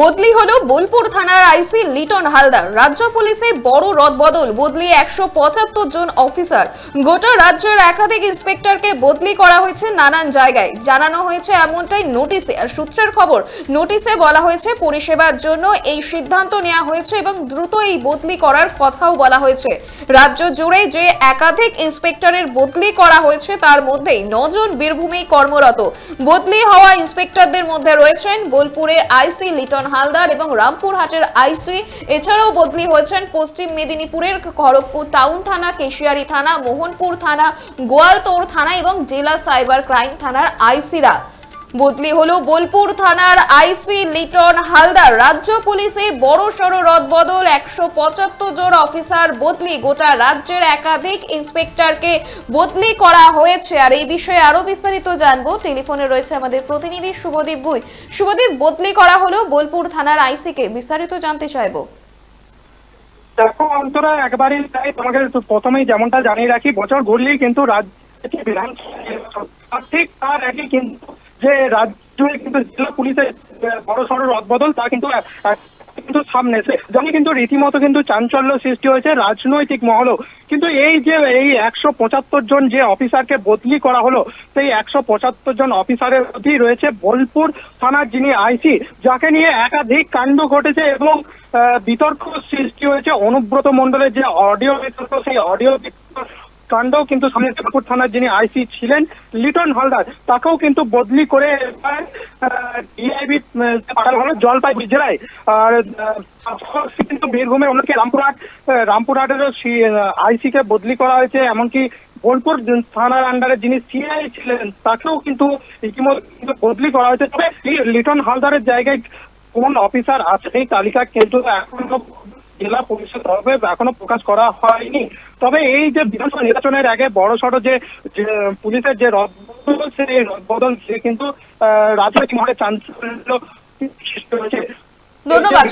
বদলি হলো বোলপুর থানার আইসি লিটন হালদার। রাজ্য পুলিশে বড় রদবদল, বদলি একশো পঁচাত্তর জন অফিসার। গোটা রাজ্যের একাধিক ইন্সপেক্টরকে বদলি করা হয়েছে নানান জায়গায়। জানানো হয়েছে এমনটাই নোটিশে। আর সূত্রের খবর, নোটিশে বলা হয়েছে পরিষেবার জন্য এই সিদ্ধান্ত নেওয়া হয়েছে এবং দ্রুত এই বদলি করার কথাও বলা হয়েছে। রাজ্য জুড়ে যে একাধিক ইন্সপেক্টরের বদলি করা হয়েছে, তার মধ্যেই নজন বীরভূমেই কর্মরত। বদলি হওয়া ইন্সপেক্টরদের মধ্যে রয়েছেন বোলপুরের আইসি লিটন হালদার এবং রামপুরহাটের আইসি। এছাড়াও বদলি হয়েছেন পশ্চিম মেদিনীপুরের খড়গপুর টাউন থানা, কেশিয়ারি থানা, মোহনপুর থানা গোয়ালতোড় থানা এবং জেলা সাইবার ক্রাইম থানার আইসিরা। বদলি হলো বোলপুর থানার আইসি লিটন হালদার। রাজ্য পুলিশে বড় সড় রদবদল, একশো পঁচাত্তর জন অফিসার বদলি, গোটা রাজ্যের একাধিক ইন্সপেক্টরকে বদলি করা হয়েছে। আর এই বিষয়ে আরও বিস্তারিত জানব। টেলিফোনে রয়েছে আমাদের প্রতিনিধি শুভদীপ বুই শুভদীপ, বদলি করা হলো বোলপুর থানার আইসিকে। বিস্তারিত জানতে চাইব। দেখো, অন্তরা, একবারই তাই তোমাকে প্রথমেই যেমনটা জানিয়ে রাখি, বছর ঘুরলেই কিন্তু রাজ্যে। ঠিক তার আগে কিন্তু যে রাজ্যে কিন্তু জেলা পুলিশের বড় সড়ো রদবদল, তা কিন্তু কিন্তু সামনে যেমন কিন্তু রীতিমতো কিন্তু চাঞ্চল্য সৃষ্টি হয়েছে, রাজনৈতিক মহলও। কিন্তু এই যে, এই একশো পঁচাত্তর জন যে অফিসারকে বদলি করা হলো, সেই একশো পঁচাত্তর জন অফিসারের মধ্যেই রয়েছে বোলপুর থানার যিনি আইসি, যাকে নিয়ে একাধিক কাণ্ড ঘটেছে এবং বিতর্ক সৃষ্টি হয়েছে। অনুব্রত মন্ডলের যে অডিও বিতর্ক, সেই অডিও বিতর্ক কাণ্ডও কিন্তু সামনে বোলপুর থানার যিনি আইসি ছিলেন, লিটন হালদার, তাকেও কিন্তু বদলি করে ডিআইবি পাঠানো হলো জলপাইগুড়ি জেলায়। আর কিন্তু বীরভূমের অন্যকে রামপুরহাট রামপুরহাটেরও আইসি কে বদলি করা হয়েছে, এমনকি বোলপুর থানার আন্ডারে যিনি সিআই ছিলেন, তাকেও কিন্তু ইতিমধ্যে বদলি করা হয়েছে। তবে লিটন হালদারের জায়গায় কোন অফিসার আছে এই তালিকা কিন্তু এখনও জেলা পুলিশের তরফে এখনও প্রকাশ করা হয়নি। তবে এই যে বিধানসভা নির্বাচনের আগে বড় সড়ো যে পুলিশের যে রদবদল, সেই রদবদল সে কিন্তু রাজনৈতিক মহলে চাঞ্চল্য সৃষ্টি হয়েছে। ধন্যবাদ,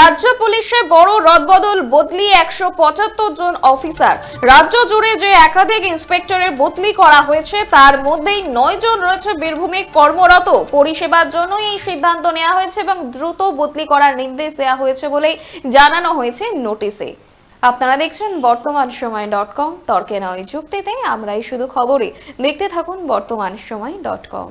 রাজ্য পুলিশে বড় রদবদল বদলি একশো পঁচাত্তর জন অফিসার। রাজ্য জুড়ে যে একাধিক ইন্সপেক্টরের বদলি করা হয়েছে তার মধ্যেই নয় জন রয়েছে বীরভূমে কর্মরত। পরিষেবার জন্য এই সিদ্ধান্ত নেওয়া হয়েছে এবং দ্রুত বদলি করার নির্দেশ দেওয়া হয়েছে বলেই জানানো হয়েছে নোটিশে। আপনারা দেখছেন বর্তমান সময় ডট কম। তর্কে নয় যুক্তিতে আমরাই শুধু খবরে। দেখতে থাকুন বর্তমান সময় ডট কম।